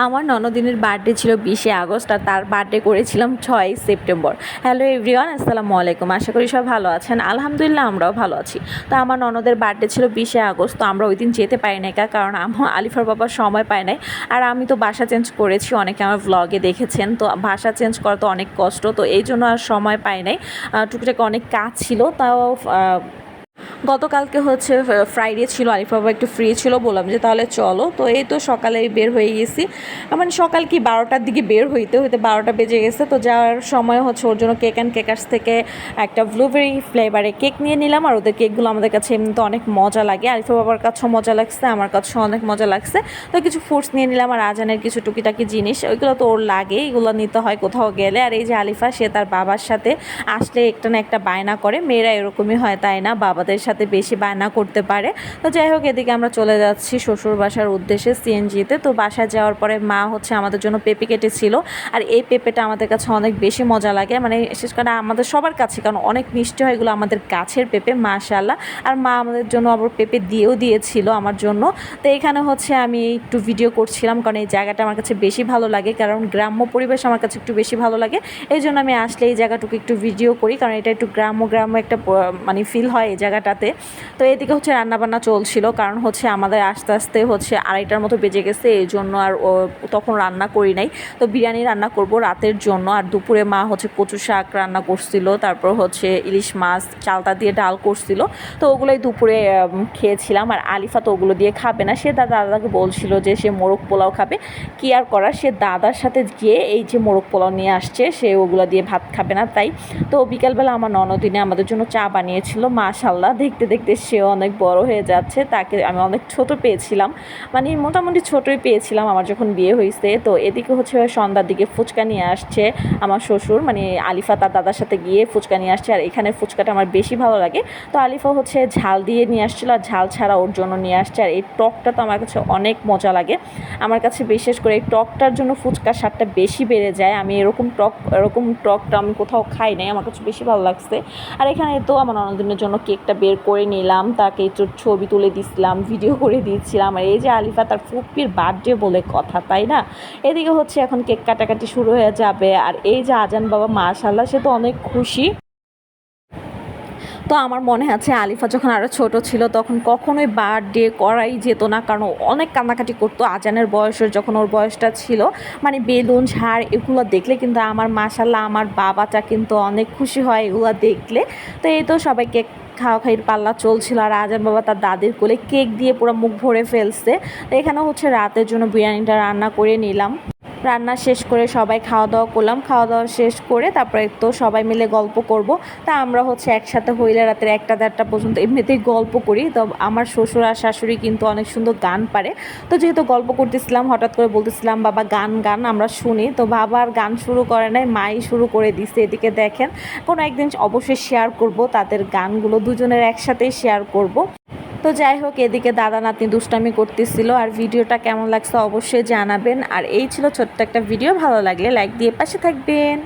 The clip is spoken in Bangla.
আমার ননদিনের বার্থডে ছিল বিশে আগস্ট আর তার বার্থডে করেছিলাম ছয় সেপ্টেম্বর। হ্যালো এভরিওয়ান আসসালামু আলাইকুম। আশা করি সব ভালো আছেন। আলহামদুলিল্লাহ আমরাও ভালো আছি। তো আমার ননদের বার্থডে ছিল বিশে আগস্ট, তো আমরা ওই দিন যেতে পারি নাই কারণ আমার আলিফার বাবার সময় পায় নাই। আর আমি তো বাসা চেঞ্জ করেছি, অনেকে আমার ভ্লগে দেখেছেন। তো বাসা চেঞ্জ করা তো অনেক কষ্ট, তো এই জন্য আর সময় পাই নাই। টুকটাক অনেক কাজ ছিল, তাও গতকালকে হচ্ছে ফ্রাইডে ছিল আলিফ বাবা একটু ফ্রি ছিল, বললাম যে তাহলে চলো। তো এই তো সকালে বের হয়ে গেছি। মানে সকাল কি বারোটার দিকে বের হইতে হইতে বারোটা বেজে গেছে। তো যাওয়ার সময় হচ্ছে ওর জন্য কেক অ্যান্ড কেকার্স থেকে একটা ব্লুবেরি ফ্লেভারে কেক নিয়ে নিলাম। আর ওদের কেকগুলো আমাদের কাছে এমনিতে অনেক মজা লাগে। আলিফা বাবার কাছেও মজা লাগছে, আমার কাছেও অনেক মজা লাগছে। তো কিছু ফ্রুটস নিয়ে নিলাম আর আজানের কিছু টুকিটাকি জিনিস, ওইগুলো তো ওর লাগে, এগুলো নিতে হয় কোথাও গেলে। আর এই যে আলিফা, সে তার বাবার সাথে আসলে একটা না একটা বায়না করে। মেয়েরা এরকমই হয়, তাই না? বাবাদের সাথে বেশি বায়না করতে পারে। তো যাই হোক, এদিকে আমরা চলে যাচ্ছি শ্বশুর বাসার উদ্দেশ্যে সিএনজিতে। তো বাসায় যাওয়ার পরে মা হচ্ছে আমাদের জন্য পেঁপে কেটেছিল আর এই পেঁপেটা আমাদের কাছে অনেক বেশি মজা লাগে। মানে বিশেষ করে আমাদের সবার কাছে, কারণ অনেক মিষ্টি হয় এগুলো আমাদের গাছের পেঁপে মাশাল্লাহ আর মা আমাদের জন্য আবার পেঁপে দিয়েও দিয়েছিল আমার জন্য। তো এখানে হচ্ছে আমি একটু ভিডিও করছিলাম, কারণ এই জায়গাটা আমার কাছে বেশি ভালো লাগে, কারণ গ্রাম্য পরিবেশ আমার কাছে একটু বেশি ভালো লাগে। এই জন্য আমি আসলে এই জায়গাটুকু একটু ভিডিও করি, কারণ এটা একটু গ্রাম্য গ্রাম্য একটা মানে ফিল হয় এই জায়গাটাতে। তো এদিকে হচ্ছে রান্নাবান্না চলছিল, কারণ হচ্ছে আমাদের আস্তে আস্তে হচ্ছে আড়াইটার মতো বেজে গেছে, এই জন্য আর তখন রান্না করি নাই। তো বিরিয়ানি রান্না করব রাতের জন্য, আর দুপুরে মা হচ্ছে কচু শাক রান্না করছিল, তারপর হচ্ছে ইলিশ মাছ, চালতা দিয়ে ডাল করছিল। তো ওগুলোই দুপুরে খেয়েছিলাম, আর আলিফা তো ওগুলো দিয়ে খাবে না। সে তার দাদাকে বলছিল যে সে মোরগ পোলাও খাবে। কি আর করার, সে দাদার সাথে গিয়ে এই যে মোরগ পোলাও নিয়ে আসছে, সে ওগুলো দিয়ে ভাত খাবে না, তাই। তো বিকালবেলা আমার ননদিনে আমাদের জন্য চা বানিয়েছিল, মাশাল্লাহ দেখতে দেখতে সেও অনেক বড় হয়ে যাচ্ছে, তাকে আমি অনেক ছোট পেয়েছিলাম। মানে মোটামুটি ছোটই পেয়েছিলাম আমার যখন বিয়ে হয়েছে তো এদিকে হচ্ছে সন্ধ্যার দিকে ফুচকা নিয়ে আসছে আমার শ্বশুর মানে আলিফা তার দাদার সাথে গিয়ে ফুচকা নিয়ে আসছে। আর এখানে ফুচকাটা আমার বেশি ভালো লাগে। তো আলিফা হচ্ছে ঝাল দিয়ে নিয়ে আসছিল আর ঝাল ছাড়া ওর জন্য নিয়ে আসছে। আর এই টকটা তো আমার কাছে অনেক মজা লাগে। আমার কাছে বিশেষ করে এই টকটার জন্য ফুচকার স্বাদটা বেশি বেড়ে যায়। আমি এরকম টক, এরকম টকটা আমি কোথাও খাই নাই। আমার কাছে বেশি ভালো লাগছে। আর এখানে তো আমার অনদিনের জন্য কেকটা বের করে নিলাম, তাকে একটু ছবি তুলে দিছিলাম ভিডিও করে দিচ্ছিলাম আর এই যে আলিফা তার ফুপির বার্থডে বলে কথা, তাই না? এদিকে হচ্ছে এখন কেক কাটাকাটি শুরু হয়ে যাবে। আর এই যে আজান বাবা মাশাল্লাহ সে তো অনেক খুশি। তো আমার মনে আছে, আলিফা যখন আরও ছোট ছিল, তখন কখনোই বার্থডে করাই যেত না। কারণ অনেক কান্নাকাটি করতো আজানের বয়সের, যখন ওর বয়সটা ছিল। মানে বেলুন, ঝাড়, এগুলো দেখলে কিন্তু আমার মাসাল্লাহ আমার বাবাটা কিন্তু অনেক খুশি হয় এগুলো দেখলে। তো এই তো সবাই কেক খাওয়া খাইয়ের পাল্লা চলছিল আর আজান বাবা তার দাদির কোলে কেক দিয়ে পুরো মুখ ভরে ফেলছে। এখানে হচ্ছে রাতের জন্য বিরিয়ানিটা রান্না করে নিলাম। রান্না শেষ করে সবাই খাওয়া দাওয়া করলাম। খাওয়া দাওয়া শেষ করে তারপরে তো সবাই মিলে গল্প করব। তা আমরা হচ্ছে একসাথে হইলে রাতের একটা দেড়টা পর্যন্ত এমনিতেই গল্প করি। তো আমার শ্বশুর আর শাশুড়ি কিন্তু অনেক সুন্দর গান পারে। তো যেহেতু গল্প করতেছিলাম, হঠাৎ করে বলতেছিলাম, বাবা, গান গান আমরা শুনি। তো বাবা আর গান শুরু করে নাই, মাই শুরু করে দিছে। এদিকে দেখেন, কোনো একদিন অবশ্যই শেয়ার করব, তাদের গানগুলো দুজনের একসাথেই শেয়ার করব। তো যাই হোক, এদিকে দাদা নাতনি দুষ্টামি করতেছিল আর ভিডিওটা কেমন লাগছে অবশ্যই জানাবেন। আর এই ছিল ছোট্ট একটা ভিডিও, ভালো লাগলে লাইক দিয়ে পাশে থাকবেন।